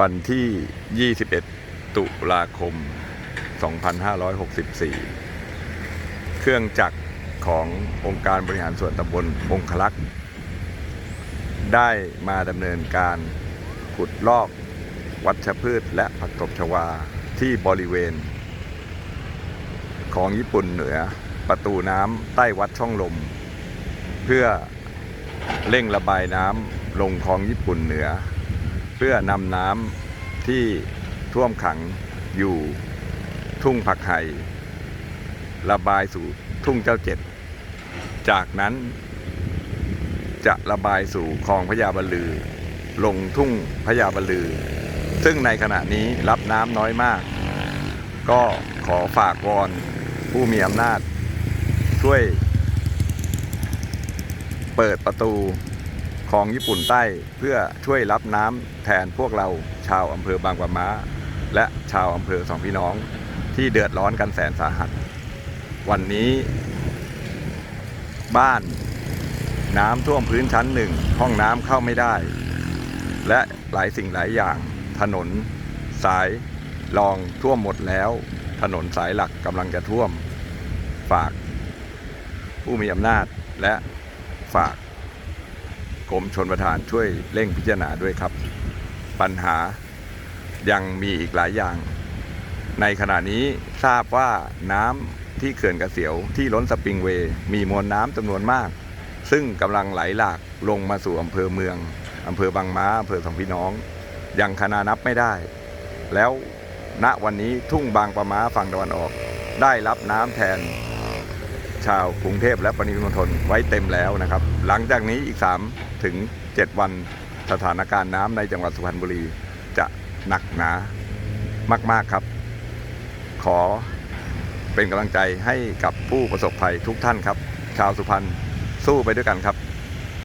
วันที่ 21 ตุลาคม 2564 เครื่องจักรขององค์การบริหารส่วนตำบลองคลักษ์ได้มาดำเนินการขุดลอกวัชพืชและผักตบชวาที่บริเวณ ของญี่ปุ่นเหนือประตูน้ำใต้วัดช่องลม เพื่อเร่งระบายน้ำลงคลองญี่ปุ่นเหนือ พื่อนำน้ำที่ท่วมขังอยู่ทุ่งผักไห่ระบายสู่ทุ่งเจ้าเจ็ด จากนั้นจะระบายสู่คลองพญาบลือ ลงทุ่งพญาบลือ ซึ่งในขณะนี้รับน้ำน้อยมาก ก็ขอฝากวอนผู้มีอำนาจ ช่วย เปิดประตู คลองญี่ปุ่นใต้เพื่อช่วยรับน้ำแทนพวกเราชาวอำเภอบางปะมาและชาวอำเภอสองพี่น้องที่เดือดร้อนกันแสนสาหัส วันนี้ บ้านน้ำท่วมพื้นชั้นหนึ่ง ห้องน้ำเข้าไม่ได้ และหลายสิ่งหลายอย่าง ถนน สายรองท่วมหมดแล้ว ถนนสายหลักกำลังจะท่วม ฝาก ผู้มีอำนาจและฝาก กรมชนประทานช่วยเร่งพิจารณาด้วยครับ ปัญหายังมีอีกหลายอย่าง ในขณะนี้ทราบว่าน้ำที่เขื่อนกระเสียวที่ล้นสปริงเวย์มีมวลน้ำจำนวนมาก ซึ่งกำลังไหลหลากลงมาสู่อำเภอเมืองอำเภอบางม้าอำเภอสองพี่น้อง ยังคณานับไม่ได้ แล้วณวันนี้ทุ่งบางปะม้าฝั่งตะวันออก ได้รับน้ำแทน ชาวกรุงเทพและปริมณฑลไว้เต็มแล้วนะครับ หลังจากนี้อีก 3 ถึง 7 วันสถานการณ์น้ำในจังหวัดสุพรรณบุรีจะหนักหนามากๆครับ ขอเป็นกำลังใจให้กับผู้ประสบภัยทุกท่านครับ ชาวสุพรรณสู้ไปด้วยกันครับ